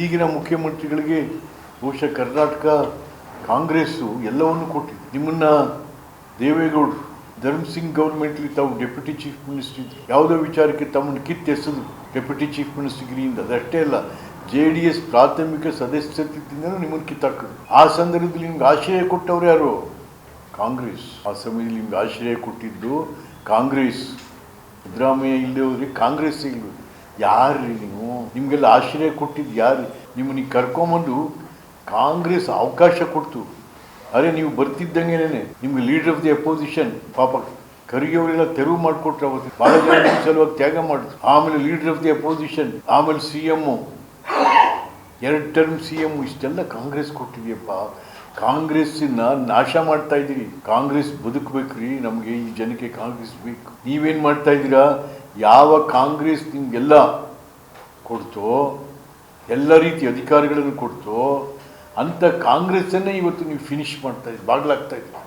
ಈಗಿನ ಮುಖ್ಯಮಂತ್ರಿಗಳಿಗೆ ಬಹುಶಃ ಕರ್ನಾಟಕ ಕಾಂಗ್ರೆಸ್ಸು ಎಲ್ಲವನ್ನು ಕೊಟ್ಟಿದೆ. ನಿಮ್ಮನ್ನು ದೇವೇಗೌಡರು ಧರ್ಮ್ ಸಿಂಗ್ ಗೌರ್ಮೆಂಟ್ಲಿ ತಾವು ಡೆಪ್ಯೂಟಿ ಚೀಫ್ ಮಿನಿಸ್ಟರ್ ಇದ್ದರು ಯಾವುದೋ ವಿಚಾರಕ್ಕೆ ತಮ್ಮನ್ನು ಕಿತ್ತೆಸೆದು ಡೆಪ್ಯೂಟಿ ಚೀಫ್ ಮಿನಿಸ್ಟರ್ಗಿರಿಯಿಂದ. ಅದಷ್ಟೇ ಅಲ್ಲ, ಜೆ ಡಿ ಎಸ್ ಪ್ರಾಥಮಿಕ ಸದಸ್ಯತ್ವದಿಂದಲೂ ನಿಮ್ಮನ್ನು ಕಿತ್ತಾಕೋದು ಆ ಸಂದರ್ಭದಲ್ಲಿ ನಿಮ್ಗೆ ಆಶ್ರಯ ಕೊಟ್ಟವ್ರು ಯಾರು? ಕಾಂಗ್ರೆಸ್. ಆ ಸಮಯದಲ್ಲಿ ನಿಮ್ಗೆ ಆಶ್ರಯ ಕೊಟ್ಟಿದ್ದು ಕಾಂಗ್ರೆಸ್. ಸಿದ್ದರಾಮಯ್ಯ ಇಲ್ಲದೆ ಹೋದ್ರೆ ಕಾಂಗ್ರೆಸ್ ಇಲ್ಲ ಯಾರ್ರಿ ನೀವು? ನಿಮಗೆಲ್ಲ ಆಶ್ರಯ ಕೊಟ್ಟಿದ್ದು ಯಾರು? ನಿಮ್ಮನ್ನ ಕರ್ಕೊಂಬಂದು ಕಾಂಗ್ರೆಸ್ ಅವಕಾಶ ಕೊಡ್ತು. ಅರೆ, ನೀವು ಬರ್ತಿದ್ದಂಗೆನೇ ನಿಮ್ಗೆ ಲೀಡರ್ ಆಫ್ ದಿ ಅಪೋಸಿಷನ್ ಪಾಪ ಕರಿಯೋರೆಲ್ಲ ತೆರವು ಮಾಡಿಕೊಟ್ರು ಅವತ್ತು. ಭಾಳ ಜನ ಸಲುವಾಗಿ ತ್ಯಾಗ ಮಾಡಿದ್ರು. ಆಮೇಲೆ ಲೀಡರ್ ಆಫ್ ದಿ ಅಪೋಸಿಷನ್ ಆಮೇಲೆ ಸಿ ಎಮ್ಮು ಎರಡು ಟರ್ಮ್ ಸಿ ಎಂ ಇಷ್ಟೆಲ್ಲ ಕಾಂಗ್ರೆಸ್ ಕೊಟ್ಟಿದೆಯಪ್ಪ. ಕಾಂಗ್ರೆಸ್ಸಿನ ನಾಶ ಮಾಡ್ತಾ ಇದ್ದೀರಿ. ಕಾಂಗ್ರೆಸ್ ಬದುಕಬೇಕ್ರಿ, ನಮಗೆ ಈ ಜನಕ್ಕೆ ಕಾಂಗ್ರೆಸ್ ಬೇಕು. ನೀವೇನು ಮಾಡ್ತಾ ಇದ್ದೀರಾ? ಯಾವ ಕಾಂಗ್ರೆಸ್ ನಿಮಗೆಲ್ಲ ಕೊಡ್ತೋ ಎಲ್ಲ ರೀತಿ ಅಧಿಕಾರಿಗಳನ್ನು ಕೊಡ್ತು ಅಂಥ ಕಾಂಗ್ರೆಸ್ಸನ್ನೇ ಇವತ್ತು ನೀವು ಫಿನಿಶ್ ಮಾಡ್ತಾ ಇದ್ದೀವಿ ಬಾಗ್ಲಾಗ್ತಾ ಇದ್ದೀರಿ.